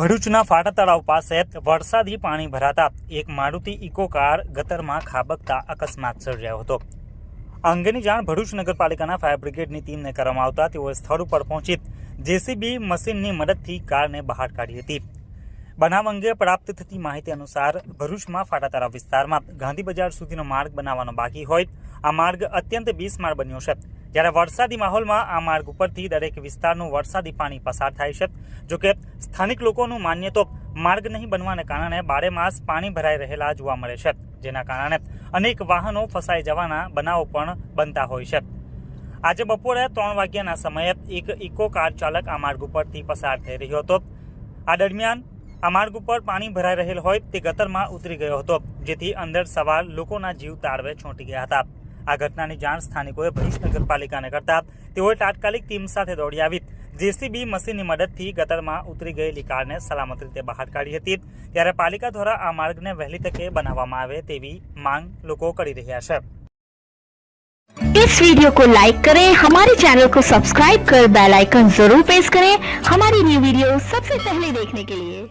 ભરૂચના ફાટા તળાવ પાસે વરસાદી પાણી ભરાતા એક મારુતિ ઇકો કાર ગતરમાં ખાબકતા અકસ્માત સર્જાયો હતો. આ અંગેની જાણ ભરૂચ નગરપાલિકાના ફાયર બ્રિગેડની ટીમને કરવામાં આવતા તેઓએ સ્થળ ઉપર પહોંચી જેસીબી મશીનની મદદથી કારને બહાર કાઢી હતી. બનાવ અંગે પ્રાપ્ત થતી માહિતી અનુસાર ભરૂચમાં ફાટા તળાવ વિસ્તારમાં ગાંધી બજાર સુધીનો માર્ગ બનાવવાનો બાકી હોય. આ માર્ગ અત્યંત બિસ્માર બન્યો છે. જ્યારે વરસાદી માહોલમાં આ માર્ગ ઉપરથી દરેક વિસ્તારનું વરસાદી પાણી પસાર થાય છે. જોકે સ્થાનિક લોકોનું માન્ય તો માર્ગ નહીં બનવાને કારણે બારે માસ પાણી ભરાઈ રહેલા જોવા મળે છે. જેના કારણે અનેક વાહનો ફસાઈ જવાના બનાવો પણ બનતા હોય છે. આજે બપોરે ત્રણ વાગ્યાના સમયે એક ઇકો કાર ચાલક આ માર્ગ ઉપરથી પસાર થઈ રહ્યો હતો. આ દરમિયાન આ માર્ગ ઉપર પાણી ભરાઈ રહેલ હોય તે ગતરમાં ઉતરી ગયો હતો, જેથી અંદર સવાર લોકોના જીવ તાળવે છોંટી ગયા હતા. આ ઘટનાની જાણ સ્થાનિકોએ ભરૂચ નગરપાલિકાને કરતા તેઓએ તાત્કાલિક ટીમ સાથે દોડી આવી જેસીબી મશીનની મદદથી ગટરમાં ઉતરી ગયેલી કારને સલામત રીતે બહાર કાઢી હતી ત્યારે પાલિકા દ્વારા આ માર્ગને વહેલી તકે બનાવવામાં આવે તેવી માંગ લોકો કરી રહ્યા છે इस वीडियो को लाइक करें हमारे चैनल को सब्सक्राइब कर बेल आइकन जरूर प्रेस करें हमारी न्यू वीडियो सबसे पहले देखने के लिए